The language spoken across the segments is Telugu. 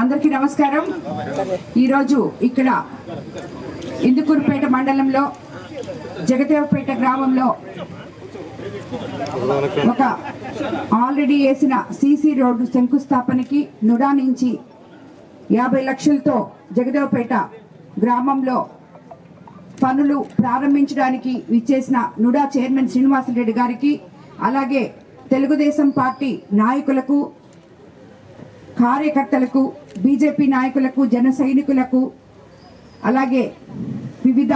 అందరికీ నమస్కారం. ఈరోజు ఇక్కడ ఇందుకూరుపేట మండలంలో జగదేవపేట గ్రామంలో ఒక ఆల్రెడీ వేసిన సీసీ రోడ్డు శంకుస్థాపనకి నుడా నుంచి యాభై లక్షలతో జగదేవపేట గ్రామంలో పనులు ప్రారంభించడానికి విచ్చేసిన నుడా చైర్మన్ శ్రీనివాసరెడ్డి గారికి అలాగే తెలుగుదేశం పార్టీ నాయకులకు కార్యకర్తలకు బీజేపీ నాయకులకు జన సైనికులకు అలాగే వివిధ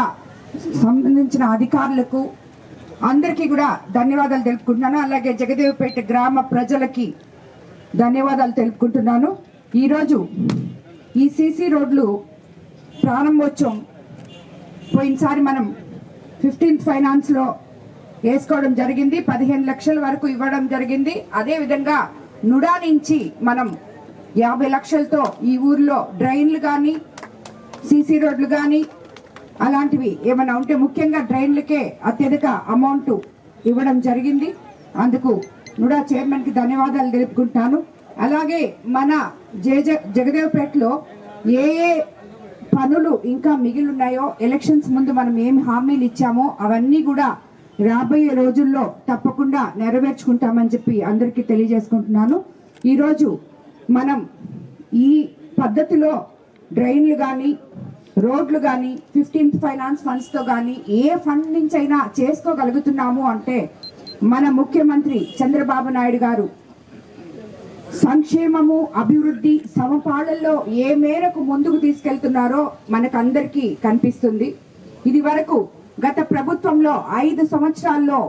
సంబంధించిన అధికారులకు అందరికీ కూడా ధన్యవాదాలు తెలుపుకుంటున్నాను. అలాగే జగదేవపేట గ్రామ ప్రజలకి ధన్యవాదాలు తెలుపుకుంటున్నాను. ఈరోజు ఈ సీసీ రోడ్లు ప్రారంభోత్సవం పోయినసారి మనం ఫిఫ్టీన్త్ ఫైనాన్స్లో వేసుకోవడం జరిగింది. పదిహేను లక్షల వరకు ఇవ్వడం జరిగింది. అదేవిధంగా నుడా నుంచి మనం యాభై లక్షలతో ఈ ఊర్లో డ్రైన్లు కానీ సీసీ రోడ్లు కానీ అలాంటివి ఏమైనా ఉంటే ముఖ్యంగా డ్రైన్లకే అత్యధిక అమౌంట్ ఇవ్వడం జరిగింది. అందుకు నుడా చైర్మన్కి ధన్యవాదాలు తెలుపుకుంటాను అలాగే మన జేజ జగదేవ్పేటలో ఏ ఏ పనులు ఇంకా మిగిలి ఉన్నాయో ఎలక్షన్స్ ముందు మనం ఏమి హామీలు ఇచ్చామో అవన్నీ కూడా రాబోయే రోజుల్లో తప్పకుండా నెరవేర్చుకుంటామని చెప్పి అందరికీ తెలియజేసుకుంటున్నాను. ఈరోజు మనం ఈ పద్ధతిలో డ్రైన్లు కానీ రోడ్లు కానీ ఫిఫ్టీన్త్ ఫైనాన్స్ ఫండ్స్తో కానీ ఏ ఫండ్ నుంచి అయినా చేసుకోగలుగుతున్నాము అంటే మన ముఖ్యమంత్రి చంద్రబాబు నాయుడు గారు సంక్షేమము అభివృద్ధి సమపాళల్లో ఏ మేరకు ముందుకు తీసుకెళ్తున్నారో మనకందరికీ కనిపిస్తుంది. ఇది వరకు గత ప్రభుత్వంలో ఐదు సంవత్సరాల్లో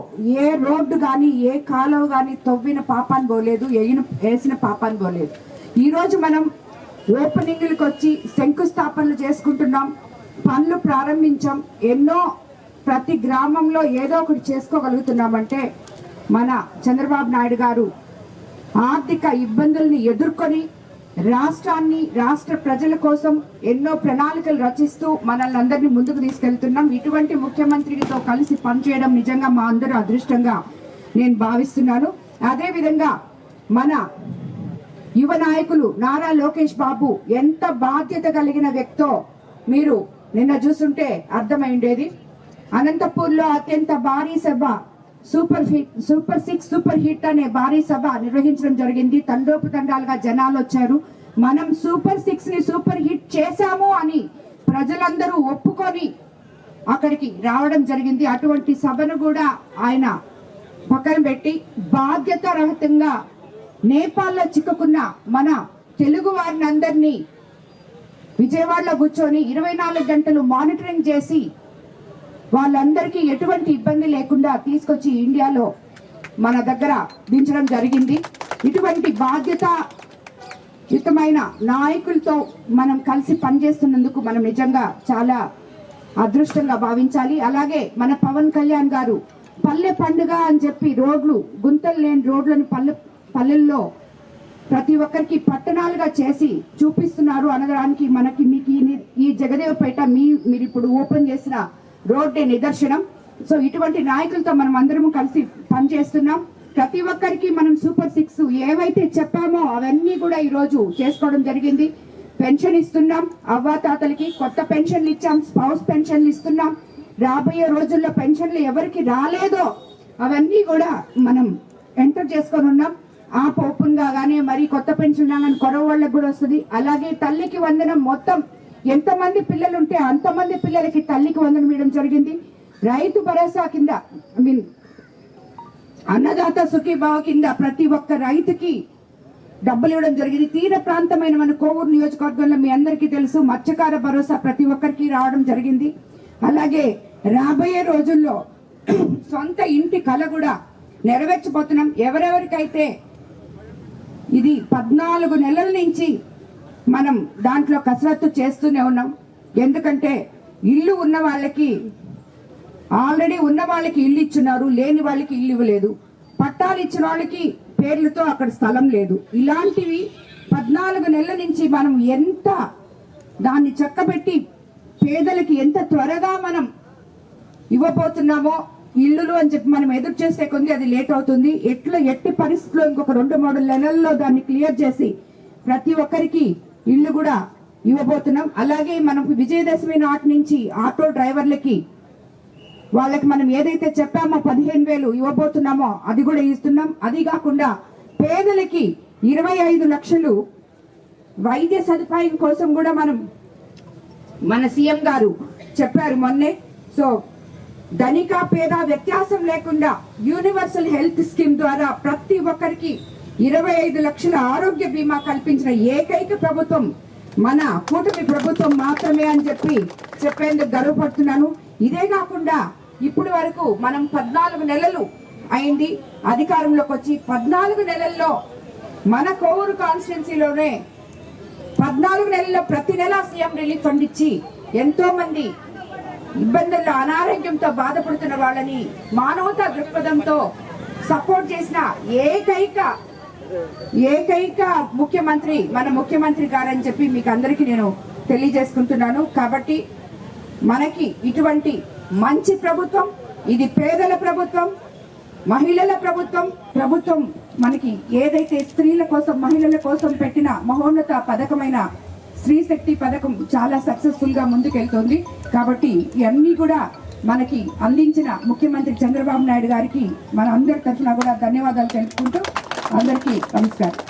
ఏ రోడ్డు కానీ ఏ కాలువ కానీ తవ్విన పాపాన్ని పోలేదు వేసిన పాపాన్ని పోలేదు. ఈరోజు మనం ఓపెనింగ్లకు వచ్చి శంకుస్థాపనలు చేసుకుంటున్నాం. పనులు ప్రారంభించాం. ఎన్నో ప్రతి గ్రామంలో ఏదో ఒకటి చేసుకోగలుగుతున్నామంటే మన చంద్రబాబు నాయుడు గారు ఆర్థిక ఇబ్బందుల్ని ఎదుర్కొని రాష్ట్రాన్ని రాష్ట్ర ప్రజల కోసం ఎన్నో ప్రణాళికలు రచిస్తూ మనల్ని అందరినీ ముందుకు తీసుకెళ్తున్నాం. ఇటువంటి ముఖ్యమంత్రితో కలిసి పనిచేయడం నిజంగా మా అందరూ అదృష్టంగా నేను భావిస్తున్నాను. అదేవిధంగా మన యువ నాయకులు నారా లోకేష్ బాబు ఎంత బాధ్యత కలిగిన వ్యక్తో మీరు నిన్న చూస్తుంటే అర్థమైండేది. అనంతపూర్లో అత్యంత భారీ సభ super hit super six super hit అనే భారీ సభ నిర్వహించడం జరిగింది. తండోపు తండాలుగా జనాలు వచ్చారు. మనం సూపర్ సిక్స్ని సూపర్ హిట్ చేశాము అని ప్రజలందరూ ఒప్పుకొని అక్కడికి రావడం జరిగింది. అటువంటి సభను కూడా ఆయన పక్కన పెట్టి బాధ్యత రహితంగా నేపాల్లో చిక్కుకున్న మన తెలుగు వారిని అందరినీ విజయవాడలో కూర్చొని ఇరవై నాలుగు గంటలు మానిటరింగ్ చేసి వాళ్ళందరికీ ఎటువంటి ఇబ్బంది లేకుండా తీసుకొచ్చి ఇండియాలో మన దగ్గర దించడం జరిగింది. ఇటువంటి బాధ్యత యుతమైన నాయకులతో మనం కలిసి పనిచేస్తున్నందుకు మనం నిజంగా చాలా అదృష్టంగా భావించాలి. అలాగే మన పవన్ కళ్యాణ్ గారు పల్లె పండుగ అని చెప్పి రోడ్లు గుంతలు లేని రోడ్లను పల్లె పల్లెల్లో ప్రతి ఒక్కరికి పట్టణాలుగా చేసి చూపిస్తున్నారు అనడానికి మనకి మీకు ఈ- ఈ జగదేవపేట మీ మీరు ఇప్పుడు ఓపెన్ చేసిన రోడ్డే నిదర్శనం. సో ఇటువంటి నాయకులతో మనం అందరం కలిసి పనిచేస్తున్నాం. ప్రతి ఒక్కరికి మనం సూపర్ సిక్స్ ఏవైతే చెప్పామో అవన్నీ కూడా ఈరోజు చేసుకోవడం జరిగింది. పెన్షన్ ఇస్తున్నాం అవ్వాతాతలకి కొత్త పెన్షన్లు ఇచ్చాం స్పౌస్ పెన్షన్లు ఇస్తున్నాం. రాబోయే రోజుల్లో పెన్షన్లు ఎవరికి రాలేదో అవన్నీ కూడా మనం ఎంటర్ చేసుకొని ఉన్నాం. ఆ ఓపెన్ కాగానే మరి కొత్త పెన్షన్ కానీ కొరవ వాళ్ళకి కూడా వస్తుంది. అలాగే తల్లికి వందనం మొత్తం ఎంతమంది పిల్లలు ఉంటే అంతమంది పిల్లలకి తల్లికి వందనం ఇవ్వడం జరిగింది. రైతు భరోసా కింద ఐ మీన్ అన్నదాత సుఖీభావ కింద ప్రతి ఒక్క రైతుకి డబ్బులు ఇవ్వడం జరిగింది. తీర ప్రాంతమైన మన కోవూరు నియోజకవర్గంలో మీ అందరికీ తెలుసు మత్స్యకార భరోసా ప్రతి ఒక్కరికి రావడం జరిగింది. అలాగే రాబోయే రోజుల్లో సొంత ఇంటి కళ కూడా నెరవేర్చబోతున్నాం. ఎవరెవరికైతే ఇది పద్నాలుగు నెలల నుంచి మనం దాంట్లో కసరత్తు చేస్తూనే ఉన్నాం. ఎందుకంటే ఇల్లు ఉన్న వాళ్ళకి ఆల్రెడీ ఉన్న వాళ్ళకి ఇల్లు ఇచ్చున్నారు లేని వాళ్ళకి ఇల్లు ఇవ్వలేదు. పట్టాలు ఇచ్చిన వాళ్ళకి పేర్లతో అక్కడ స్థలం లేదు. ఇలాంటివి పద్నాలుగు నెలల నుంచి మనం ఎంత దాన్ని చక్కబెట్టి పేదలకి ఎంత త్వరగా మనం ఇవ్వబోతున్నామో ఇల్లులు అని చెప్పి మనం ఎదురు చేసే కొంది అది లేట్ అవుతుంది. ఎట్లా ఎట్టి పరిస్థితుల్లో ఇంకొక రెండు మూడు నెలల్లో దాన్ని క్లియర్ చేసి ప్రతి ఒక్కరికి ఇల్లు కూడా ఇవ్వబోతున్నాం. అలాగే మనం విజయదశమి నాటి నుంచి ఆటో డ్రైవర్లకి వాళ్ళకి మనం ఏదైతే చెప్పామో పదిహేను వేలు ఇవ్వబోతున్నామో అది కూడా ఇస్తున్నాం. అది కాకుండా పేదలకి ఇరవై ఐదు లక్షలు వైద్య సదుపాయం కోసం కూడా మనం మన సీఎం గారు చెప్పారు మొన్నే. సో ధనిక పేద వ్యత్యాసం లేకుండా యూనివర్సల్ హెల్త్ స్కీమ్ ద్వారా ప్రతి ఒక్కరికి ఇరవై ఐదు లక్షల ఆరోగ్య బీమా కల్పించిన ఏకైక ప్రభుత్వం మన కూటమి ప్రభుత్వం మాత్రమే అని చెప్పి చెప్పేందుకు గర్వపడుతున్నాను. ఇదే కాకుండా ఇప్పుడు వరకు మనం పద్నాలుగు నెలలు అయింది అధికారంలోకి వచ్చి పద్నాలుగు నెలల్లో మన కోవూరు కాన్స్టిట్యున్సీలోనే పద్నాలుగు నెలల్లో ప్రతి నెల సీఎం రిలీఫ్ ఫండ్ ఇచ్చి ఎంతో మంది ఇబ్బందుల్లో అనారోగ్యంతో బాధపడుతున్న వాళ్ళని మానవతా దృక్పథంతో సపోర్ట్ చేసిన ఏకైక ఏకైక ముఖ్యమంత్రి మన ముఖ్యమంత్రి గారని చెప్పి మీకు అందరికీ నేను తెలియజేసుకుంటున్నాను. కాబట్టి మనకి ఇటువంటి మంచి ప్రభుత్వం ఇది పేదల ప్రభుత్వం మహిళల ప్రభుత్వం ప్రభుత్వం మనకి ఏదైతే స్త్రీల కోసం మహిళల కోసం పెట్టిన మహోన్నత పథకమైన స్త్రీ శక్తి పథకం చాలా సక్సెస్ఫుల్గా ముందుకెళ్తోంది. కాబట్టి ఇవన్నీ కూడా మనకి అందించిన ముఖ్యమంత్రి చంద్రబాబు నాయుడు గారికి మన అందరి తరఫున కూడా ధన్యవాదాలు తెలుపుకుంటూ అందరికీ నమస్కారం.